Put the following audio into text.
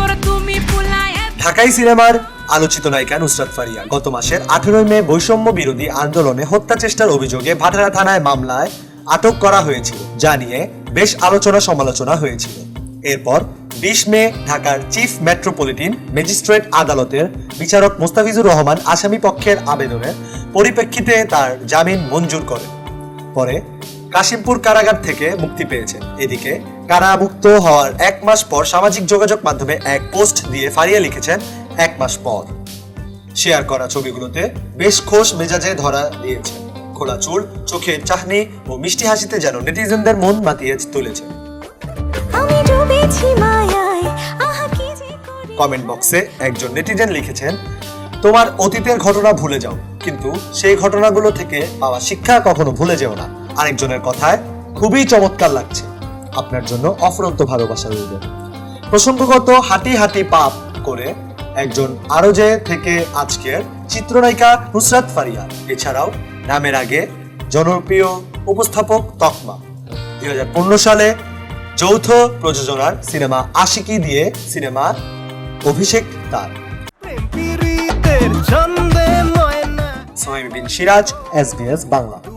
করো ঢাকাই সিনেমার আলোচিত নায়িকা নুসরাত ফারিয়া গত মাসের আঠেরোই মে বৈষম্য বিরোধী আন্দোলনে হত্যা চেষ্টার অভিযোগে ভাটারা থানায় মামলায় আটক করা হয়েছিল, যা নিয়ে বেশ আলোচনা সমালোচনা হয়েছিল। এরপর বিশ মে ঢাকার চিফ মেট্রোপলিটন ম্যাজিস্ট্রেট আদালতের বিচারক মোস্তাফিজুর রহমান আসামি পক্ষের আবেদনের পরিপ্রেক্ষিতে তার জামিন মঞ্জুর করেন। পরে কাশিমপুর কারাগার থেকে মুক্তি পেয়েছেন। এদিকে কারামুক্ত হওয়ার এক মাস পর সামাজিক যোগাযোগ মাধ্যমে এক পোস্ট দিয়ে ফারিয়া লিখেছেন এক মাস পর। শেয়ার করা ছবিগুলোতে বেশ খোশ মেজাজে ধরা দিয়েছে। খোলা চুল চোখে চাহনি ও মিষ্টি হাসিতে যেন নেটিজেনদের মন মাতিয়ে তুলেছে। কমেন্ট বক্সে একজন নেটিজেন লিখেছেন তোমার অতীতের ঘটনা ভুলে যাও কিন্তু সেই ঘটনাগুলো থেকে পাওয়া শিক্ষা কখনো ভুলে যেও না। আরেকজনের কথায় খুবই চমৎকার লাগছে। আপনার জন্য অফুরন্ত ভালোবাসা রইল। প্রসঙ্গগত হাঁটি হাঁটি পাপ করে একজন আরও যে থেকে আজকের চিত্রনায়িকা নুসরাত ফারিয়া এছাড়াও নামের আগে জনপ্রিয় উপস্থাপক তকমা। দুই হাজার পনেরো সালে যৌথ প্রযোজনার সিনেমা আশিকি দিয়ে সিনেমা অভিষেক তার। বিন সিরাজ এসবিএস বাংলা।